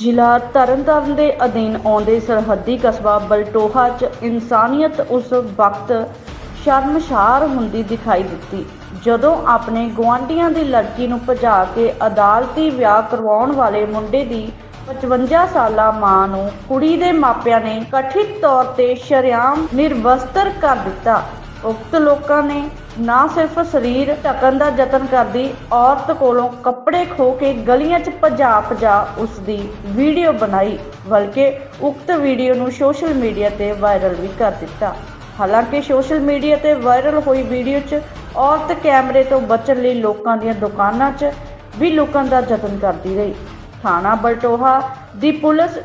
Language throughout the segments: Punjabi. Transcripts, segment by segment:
ਜ਼ਿਲ੍ਹਾ ਤਰਨਤਾਰਨ ਦੇ ਅਧੀਨ ਆਉਂਦੇ ਸਰਹੱਦੀ ਕਸਬਾ ਬਲਟੋਹਾ 'ਚ ਇਨਸਾਨੀਅਤ ਉਸ ਵਕਤ ਸ਼ਰਮਸ਼ਾਰ ਹੁੰਦੀ ਦਿਖਾਈ ਦਿੱਤੀ। ਜਦੋਂ ਆਪਣੇ ਗੁਆਂਢੀਆਂ ਦੀ ਲੜਕੀ ਨੂੰ ਭਜਾ ਕੇ ਅਦਾਲਤੀ ਵਿਆਹ ਕਰਵਾਉਣ ਵਾਲੇ ਮੁੰਡੇ ਦੀ 55 ਸਾਲਾ ਮਾਂ ਨੂੰ ਕੁੜੀ ਦੇ ਮਾਪਿਆਂ ਨੇ ਕਥਿਤ ਤੌਰ ਤੇ ਸ਼ਰੇਆਮ ਨਿਰਵਸਤਰ ਕਰ ਦਿੱਤਾ। ਉਕਤ ਲੋਕਾਂ ਨੇ ਨਾ ਸਿਰਫ ਸਰੀਰ ਢੱਕਣ ਦਾ ਯਤਨ ਕਰਦੀ, ਔਰਤ ਕੋਲੋਂ ਕੱਪੜੇ ਖੋ ਕੇ ਗਲੀਆਂ 'ਚ ਭਜਾ ਭਜਾ ਉਸ ਦੀ ਵੀਡੀਓ ਬਣਾਈ, ਬਲਕਿ ਉਕਤ ਵੀਡੀਓ ਨੂੰ ਸੋਸ਼ਲ ਮੀਡੀਆ ਤੇ ਵਾਇਰਲ ਵੀ ਕਰ ਦਿੱਤਾ। ਹਾਲਾਂਕਿ ਸੋਸ਼ਲ ਮੀਡੀਆ ਤੇ ਵਾਇਰਲ ਹੋਈ ਵੀਡੀਓ 'ਚ ਔਰਤ ਕੈਮਰੇ ਤੋਂ ਬਚਣ ਲਈ ਲੋਕਾਂ ਦੀਆਂ ਦੁਕਾਨਾਂ 'ਚ ਵੀ ਲੁਕਣ ਦਾ ਯਤਨ ਕਰਦੀ ਰਹੀ। ਥਾਣਾ ਬਲਟੋਹਾ ਦੀ ਪੁਲਿਸ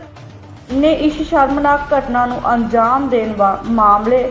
ਨੇ ਇਸ ਸ਼ਰਮਨਾਕ ਘਟਨਾ ਨੂੰ ਅੰਜਾਮ ਦੇਣ ਵਾ ਮਾਮਲੇ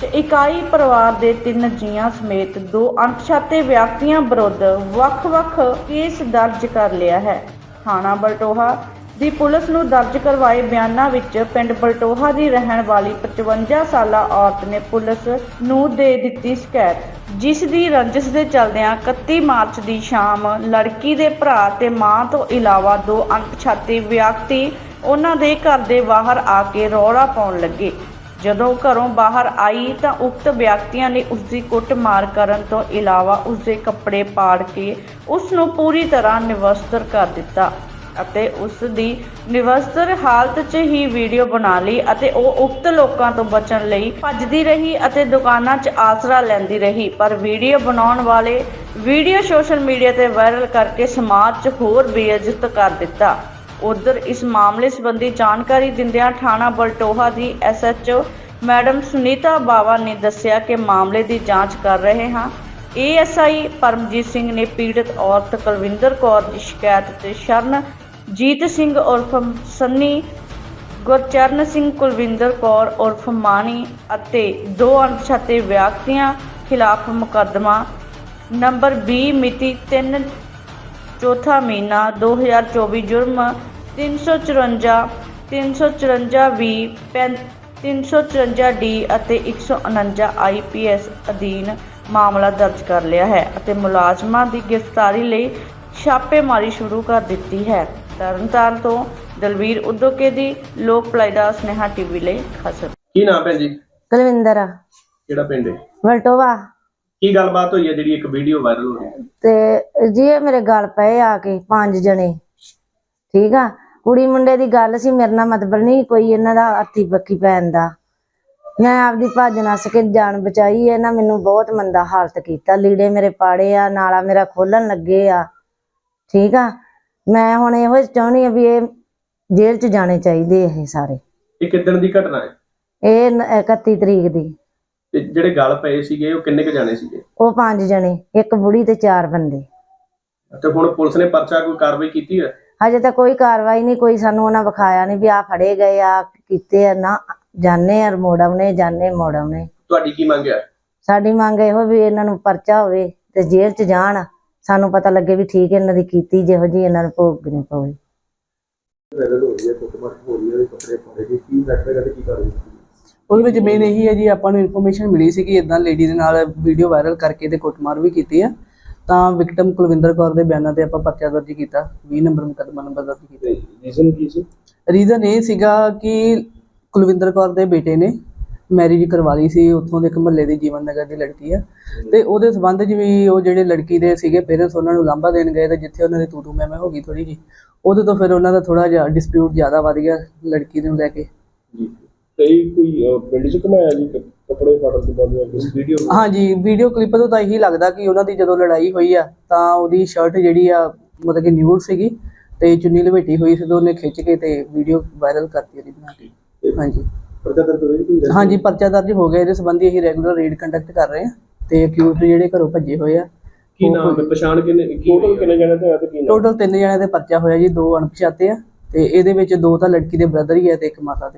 'ਚ ਇਕਾਈ ਪਰਿਵਾਰ ਦੇ ਤਿੰਨ ਜੀਆਂ ਸਮੇਤ ਦੋ ਅਣਪਛਾਤੇ ਵਿਅਕਤੀਆਂ ਵਿਰੁੱਧ ਵੱਖ-ਵੱਖ ਕੇਸ ਦਰਜ ਕਰ ਲਿਆ ਹੈ। ਥਾਣਾ ਬਲਟੋਹਾ ਦੀ ਪੁਲਿਸ ਨੂੰ ਦਰਜ ਕਰਵਾਏ ਬਿਆਨਾਂ ਵਿੱਚ ਪਿੰਡ ਬਲਟੋਹਾ ਦੀ ਰਹਿਣ ਵਾਲੀ 55 ਸਾਲਾ ਔਰਤ ਨੇ ਪੁਲਿਸ ਨੂੰ ਦੇ ਦਿੱਤੀ ਸ਼ਿਕਾਇਤ, ਜਿਸ ਦੀ ਰੰਜਿਸ਼ ਦੇ ਚਲਦਿਆਂ 31 ਮਾਰਚ ਦੀ ਸ਼ਾਮ ਲੜਕੀ ਦੇ ਭਰਾ ਤੇ ਮਾਂ ਤੋਂ ਇਲਾਵਾ ਦੋ ਅਣਪਛਾਤੇ ਵਿਅਕਤੀ ਉਹਨਾਂ ਦੇ ਘਰ ਦੇ ਬਾਹਰ ਆ ਕੇ ਰੌਲਾ ਪਾਉਣ ਲੱਗੇ। ਜਦੋਂ ਘਰੋਂ ਬਾਹਰ ਆਈ ਤਾਂ ਉਕਤ ਵਿਅਕਤੀਆਂ ਨੇ ਉਸ ਦੀ ਕੁੱਟਮਾਰ ਕਰਨ ਤੋਂ ਇਲਾਵਾ ਉਸ ਦੇ ਕੱਪੜੇ ਪਾੜ ਕੇ ਉਸ ਨੂੰ ਪੂਰੀ ਤਰ੍ਹਾਂ ਨਿਵਸਤਰ ਕਰ ਦਿੱਤਾ ਅਤੇ ਉਸ ਦੀ ਨਿਵਸਤਰ ਹਾਲਤ 'ਚ ਹੀ ਵੀਡੀਓ ਬਣਾ ਲਈ ਅਤੇ ਉਹ ਉਕਤ ਲੋਕਾਂ ਤੋਂ ਬਚਣ ਲਈ ਭੱਜਦੀ ਰਹੀ ਅਤੇ ਦੁਕਾਨਾਂ 'ਚ ਆਸਰਾ ਲੈਂਦੀ ਰਹੀ। ਪਰ ਵੀਡੀਓ ਬਣਾਉਣ ਵਾਲੇ ਵੀਡੀਓ ਸੋਸ਼ਲ ਮੀਡੀਆ ਤੇ ਵਾਇਰਲ ਕਰਕੇ ਸਮਾਜ 'ਚ ਹੋਰ ਬੇਇੱਜ਼ਤ ਕਰ ਦਿੱਤਾ। ਉਧਰ ਇਸ ਮਾਮਲੇ ਸੰਬੰਧੀ ਜਾਣਕਾਰੀ ਦਿੰਦਿਆਂ ਥਾਣਾ ਬਲਟੋਹਾ ਦੀ ਐਸਐਚਓ ਮੈਡਮ ਸੁਨੀਤਾ ਬਾਵਾ ਨੇ ਦੱਸਿਆ ਕਿ ਮਾਮਲੇ ਦੀ ਜਾਂਚ ਕਰ ਰਹੇ ਹਾਂ। ਏਐਸਆਈ ਪਰਮਜੀਤ ਸਿੰਘ ਨੇ ਪੀੜਤ ਔਰਤ ਕੁਲਵਿੰਦਰ ਕੌਰ ਦੀ ਸ਼ਿਕਾਇਤ ਤੇ ਸ਼ਰਨਜੀਤ ਸਿੰਘ ਉਰਫ ਸੰਨੀ, ਗੁਰਚਰਨ ਸਿੰਘ ਕੁਲਵਿੰਦਰ ਕੌਰ ਉਰਫ ਮਾਣੀ ਅਤੇ ਦੋ ਅਣਪਛਾਤੇ ਵਿਅਕਤੀਆਂ ਖਿਲਾਫ ਮੁਕੱਦਮਾ ਨੰਬਰ 20 ਮਿਤੀ 3 ਚੌਥਾ ਮਹੀਨਾ 2024 ਜੁਰਮ 354 354 ਵੀ 354 ਡੀ ਅਤੇ 149 ਆਈਪੀਐਸ ਅਧੀਨ ਮਾਮਲਾ ਦਰਜ ਕਰ ਲਿਆ ਹੈ ਅਤੇ ਮੁਲਾਜ਼ਮਾਂ ਦੀ ਗ੍ਰਿਫਤਾਰੀ ਲਈ ਛਾਪੇਮਾਰੀ ਸ਼ੁਰੂ ਕਰ ਦਿੱਤੀ ਹੈ। ਤਰਨਤਾਰਨ ਤੋਂ ਦਲਵੀਰ ਉਦੋਕੇ ਦੀ ਲੋਕ ਭਲਾਈ ਦਾ ਸਨੇਹਾ ਟੀਵੀ ਲਈ ਖਸਰ ਕੀ ਨਾਮ ਭੈਣ ਜੀ? ਕੁਲਵਿੰਦਰ। ਕਿਹੜਾ ਪਿੰਡ ਹੈ? ਵਲਟੋਵਾ। ਕੀ ਗੱਲਬਾਤ ਹੋਈ ਹੈ ਜਿਹੜੀ ਇੱਕ ਵੀਡੀਓ ਵਾਇਰਲ ਹੋ ਰਹੀ ਹੈ? ਤੇ ਜੀ ਇਹ ਮੇਰੇ ਗੱਲ ਪਏ ਆ ਕੇ ਪੰਜ ਜਣੇ। ਠੀਕ ਆ? ਕੁੜੀ ਮੁੰਡੇ ਦੀ ਗੱਲ ਸੀ ਮੇਰੇ ਨਾਲ ਮਤਲਬ ਨਹੀਂ ਕੋਈ ਇਹਨਾਂ ਦਾ ਹੱਥੀ ਬੱਕੀ ਪੈਣ ਦਾ। ਮੈਂ ਆਪਦੀ ਭੱਜ ਨੱਸ ਕੇ ਜਾਨ ਬਚਾਈ ਇਹਨਾਂ ਮੈਨੂੰ ਬਹੁਤ ਮੰਦਾ ਹਾਲਤ ਕੀਤਾ। ਲੀੜੇ ਮੇਰੇ ਪਾੜੇ ਆ ਨਾਲਾ ਮੇਰਾ ਖੋਲਣ ਲੱਗੇ ਆ। ਠੀਕ ਆ? ਮੈਂ ਹੁਣ ਇਹੋ ਚਾਹੁੰਦੀ ਆ ਵੀ ਇਹ ਜੇਲ੍ਹ 'ਚ ਜਾਣੇ ਚਾਹੀਦੇ ਇਹ ਸਾਰੇ। ਇਹ ਕਿੱਦਣ ਦੀ ਘਟਨਾ ਹੈ? ਇਹ ਨ- 31 ਤਰੀਕ ਦੀ। ਤੇ ਜਿਹੜੇ ਗੱਲ ਪਏ ਸੀਗੇ ਉਹ ਕਿੰਨੇ ਕ ਜਾਣੇ ਸੀਗੇ? ਉਹ ਪੰਜ ਜਣੇ ਇੱਕ ਬੁੜੀ ਤੇ ਚਾਰ ਬੰਦੇ। ਤੇ ਹੁਣ ਪੁਲਿਸ ਨੇ ਪਰਚਾ ਕੋਈ ਕਾਰਵਾਈ ਕੀਤੀ ਹੈ ਹਜੇ ਤਾਂ ਕੋਈ ਕਾਰਵਾਈ ਨਹੀਂ ਕੋਈ ਸਾਨੂੰ ਉਹਨਾਂ ਵਿਖਾਇਆ ਨਹੀਂ ਵੀ ਆ ਫੜੇ ਗਏ ਆ ਕੀਤੇ ਆ ਨਾ ਜਾਣੇ ਆ ਮੋੜਾਉਣੇ ਜਾਣੇ ਮੋੜਾਉਣੇ ਤੁਹਾਡੀ ਕੀ ਮੰਗ ਹੈ? ਸਾਡੀ ਮੰਗ ਇਹੋ ਵੀ ਇਹਨਾਂ ਨੂੰ ਪਰਚਾ ਹੋਵੇ ਤੇ ਜੇਲ੍ਹ 'ਚ ਜਾਣ ਸਾਨੂੰ ਪਤਾ ਲੱਗੇ ਵੀ ਠੀਕ ਇਹਨਾਂ ਦੀ ਕੀਤੀ ਜਿਹੋ ਜੀ ਇਹਨਾਂ ਨੂੰ ਭੋਗਣੀ ਪਵੇ। ਉਹਦੇ ਵਿੱਚ ਮੇਨ ਇਹੀ ਹੈ ਜੀ ਆਪਾਂ ਨੂੰ ਇਨਫੋਰਮੇਸ਼ਨ ਮਿਲੀ ਸੀ ਕਿ ਇਦਾਂ ਲੇਡੀ ਦੇ ਨਾਲ ਵੀਡੀਓ ਵਾਇਰਲ ਕਰਕੇ ਤੇ ਕੁੱਟਮਾਰ ਵੀ ਕੀਤੀ ਆ। ਤਾਂ ਵਿਕਟਮ ਕੁਲਵਿੰਦਰ ਕੌਰ ਦੇ ਬਿਆਨਾਂ ਤੇ ਆਪਾਂ ਪਰਚਾ ਦਰਜ ਕੀਤਾ 20 ਨੰਬਰ ਮੁਕੱਦਮਾ ਨੰਬਰ ਦਰਜ ਕੀਤਾ। ਰੀਜ਼ਨ ਕੀ ਸੀ? ਰੀਜ਼ਨ ਇਹ ਸੀਗਾ ਕਿ ਕੁਲਵਿੰਦਰ ਕੌਰ ਦੇ ਬੇਟੇ ਨੇ ਮੈਰਿਜ ਕਰਵਾ ਲਈ ਸੀ ਉੱਥੋਂ ਦੇ ਇੱਕ ਮਹੱਲੇ ਦੀ ਜੀਵਨ ਨਗਰ ਦੀ ਲੜਕੀ ਆ। ਤੇ ਉਹਦੇ ਸਬੰਧ 'ਚ ਵੀ ਉਹ ਜਿਹੜੇ ਲੜਕੀ ਦੇ ਸੀਗੇ ਪੇਰੈਂਟਸ ਉਹਨਾਂ ਨੂੰ ਲਾਂਭਾ ਦੇਣ ਗਏ ਤੇ ਜਿੱਥੇ ਉਹਨਾਂ ਦੀ ਤੂਤੂ ਮੈਂ ਹੋ ਗਈ ਥੋੜੀ ਜੀ ਉਹਦੇ ਤੋਂ ਫਿਰ ਉਹਨਾਂ ਦਾ ਥੋੜਾ ਜਿਹਾ ਡਿਸਪਿਊਟ ਜ਼ਿਆਦਾ ਵੱਧ ਗਿਆ ਲੜਕੀ ਨੂੰ ਲੈ ਕੇ। ਜੀ। ਤੇ ਕੋਈ ਪਿੰਡ ਚ ਘਮਾਇਆ ਜੀ? ਕੱਪੜੇ ਫਾੜਨ ਤੋਂ ਬਾਅਦ ਇਸ ਵੀਡੀਓ ਹਾਂਜੀ ਵੀਡੀਓ ਕਲਿੱਪ ਤੋਂ ਤਾਂ ਇਹੀ ਲੱਗਦਾ ਕਿ ਉਹਨਾਂ ਦੀ ਜਦੋਂ ਲੜਾਈ ਹੋਈ ਆ ਤਾਂ ਉਹਦੀ ਸ਼ਰਟ ਜਿਹੜੀ ਆ ਮਤਲਬ ਕਿ ਨਿਊਡ ਸੀਗੀ ਤੇ ਚੁੰਨੀ ਲਪੇਟੀ ਹੋਈ ਸੀ ਤੇ ਉਹਨੇ ਖਿੱਚ ਕੇ ਤੇ ਵੀਡੀਓ ਵਾਇਰਲ ਕਰਤੀ ਉਹਦੀ ਬਣਾ ਕੇ। ਹਾਂਜੀ। ਪਰਚਾ ਦਰਜ ਹੋਈ ਕੋਈ ਹਾਂਜੀ ਪਰਚਾ ਦਰਜ ਹੋ ਗਿਆ ਇਹਦੇ ਸੰਬੰਧੀ ਅਸੀਂ ਰੈਗੂਲਰ ਰੇਡ ਕੰਡਕਟ ਕਰ ਰਹੇ ਹਾਂ ਤੇ ਅਕਿਊਜ਼ਡ ਜਿਹੜੇ ਘਰੋਂ ਭੱਜੇ ਹੋਏ ਆ ਕੀ ਨਾਮ ਹੈ? ਪਛਾਣ ਕਿੰਨੇ ਟੋਟਲ ਕਿੰਨੇ ਜਣੇ ਤੇ ਆ ਤੇ ਕੀ ਨਾਮ? ਟੋਟਲ ਤਿੰਨ ਜਣਿਆਂ ਦੇ ਪਰਚਾ ਹੋਇਆ ਜੀ ਦੋ ਅਣਪਛਾਤੇ ਆ ਤੇ ਇਹਦੇ ਵਿੱਚ ਦੋ ਤਾਂ ਲੜਕੀ ਦੇ ਬ੍ਰਦਰ ਹੀ ਆ ਤੇ ਇੱਕ ਮਾਤਾ ਦੇ।